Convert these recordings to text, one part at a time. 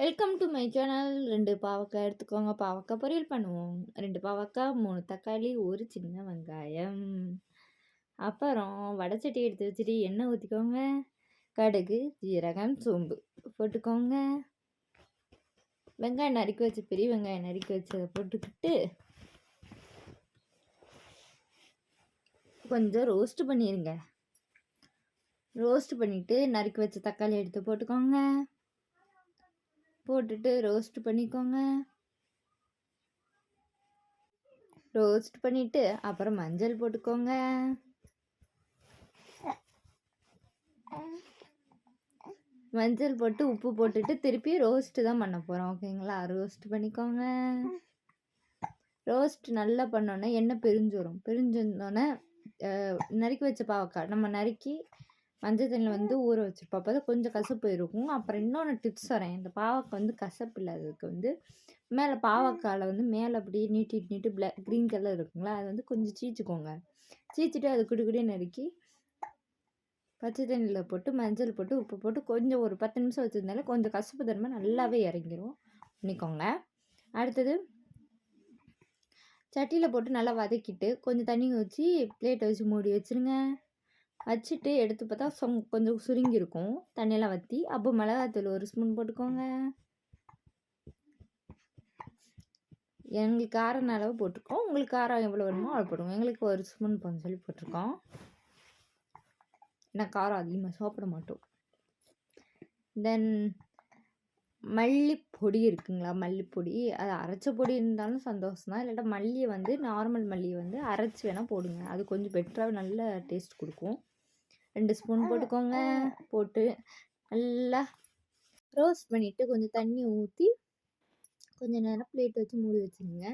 Welcome to my channel ரெண்டு பாவக்காய் எடுத்துக்கோங்க. பாவக்காய் பொரியல் பண்ணுவோம். ரெண்டு பாவக்காய் மூணு தக்காளி ஒரு சின்ன வெங்காயம். அப்புறம் வடைச்சட்டி எடுத்து வச்சுட்டு எண்ணெய் ஊற்றிக்கோங்க கடுகு ஜீரகம் சோம்பு போட்டுக்கோங்க. வெங்காயம் நறுக்கி வச்சு பெரிய வெங்காயம் நறுக்கி வச்சதை போட்டுக்கிட்டு கொஞ்சம் ரோஸ்ட் பண்ணிடுங்க ரோஸ்ட் பண்ணிவிட்டு நறுக்கி வச்ச தக்காளி எடுத்து போட்டுக்கோங்க. போட்டுட்டு ரோஸ்ட் பண்ணிக்கோங்க. ரோஸ்ட் பண்ணிவிட்டு அப்புறம் மஞ்சள் போட்டுக்கோங்க. மஞ்சள் போட்டு உப்பு போட்டுட்டு திருப்பி ரோஸ்ட்டு தான் பண்ண போகிறோம் ஓகேங்களா ரோஸ்ட் பண்ணிக்கோங்க. ரோஸ்ட் நல்லா பண்ணோன்னே எண்ணெய் பிரிஞ்சு வரும் பிரிஞ்சு வந்தோடனே நறுக்கி வச்ச பாவக்காய் நம்ம நறுக்கி மஞ்சள் தண்ணியில் வந்து ஊற வச்சுருப்போம். அப்போ தான் கொஞ்சம் கசப்பு இருக்கும். அப்புறம் இன்னொன்று டிப்ஸ் வரேன் இந்த பாவக்காய் வந்து கசப்பு இல்லாததுக்கு வந்து மேலே பாவக்காயில் வந்து மேலே அப்படியே நீட்டிட்டு நீட்டு பிளாக் க்ரீன் கலர் இருக்குங்களா அது வந்து கொஞ்சம் சீச்சிக்கோங்க. சீச்சிட்டு அது குடி குடியே நறுக்கி பச்சை தண்ணியில் போட்டு மஞ்சள் போட்டு உப்பு போட்டு கொஞ்சம் ஒரு பத்து நிமிஷம் வச்சுருந்தாலே கொஞ்சம் கசப்பு தன்மை நல்லாவே இறங்கிரும். பண்ணிக்கோங்க. அடுத்தது சட்டியில் போட்டு நல்லா வதக்கிட்டு கொஞ்சம் தண்ணி வச்சு பிளேட்டை வச்சு மூடி வச்சுருங்க. வச்சுட்டு எடுத்து பார்த்தா சொங் கொஞ்சம் சுருங்கியிருக்கும். தண்ணியெல்லாம் வற்றி அப்போ மிளகாத்தூள் ஒரு ஸ்பூன் போட்டுக்கோங்க. எங்களுக்கு காரம் அளவு போட்டிருக்கோம். உங்களுக்கு காரம் எவ்வளோ வேணுமோ அவ்வளோ போட்டுக்கோங்க. எங்களுக்கு ஒரு ஸ்பூன் போன்னு சொல்லி போட்டிருக்கோம். நான் காரம் அதிகமாக சாப்பிட மாட்டோம். தென் மல்லிப்பொடி இருக்குங்களா? மல்லிப்பொடி. அது அரைச்ச பொடி இருந்தாலும் சந்தோஷம் தான் இல்லாட்டா மல்லியை வந்து நார்மல் மல்லியை வந்து அரைச்சி வேணால் போடுங்க. அது கொஞ்சம் பெட்டராக நல்ல டேஸ்ட் கொடுக்கும். ரெண்டு ஸ்பூன் போட்டுக்கோங்க. போட்டு நல்லா ரோஸ்ட் பண்ணிவிட்டு கொஞ்சம் தண்ணி ஊற்றி கொஞ்சம் நேரம் பிளேட் வச்சு மூடி வச்சுருங்க.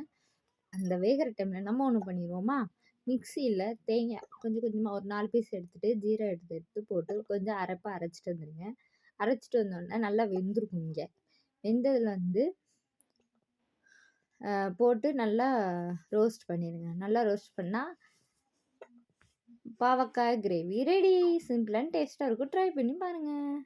அந்த வேகிற டைமில் நம்ம ஒன்று பண்ணிடுவோமா மிக்சியில் தேங்காய் கொஞ்சம் கொஞ்சமாக ஒரு நாலு பீஸ் எடுத்துகிட்டு ஜீரகம் எடுத்து எடுத்து போட்டு கொஞ்சம் அரைப்பாக அரைச்சிட்டு வந்துடுங்க அரைச்சிட்டு வந்தோடனே நல்லா வெந்திருக்கும் இங்கே. வெந்ததில் வந்து போட்டு நல்லா ரோஸ்ட் பண்ணிடுங்க நல்லா ரோஸ்ட் பண்ணால் பாவக்காய் கிரேவி ரெடி சிம்பிள் அண்ட் டேஸ்ட்டாக இருக்கும். ட்ரை பண்ணி பாருங்கள்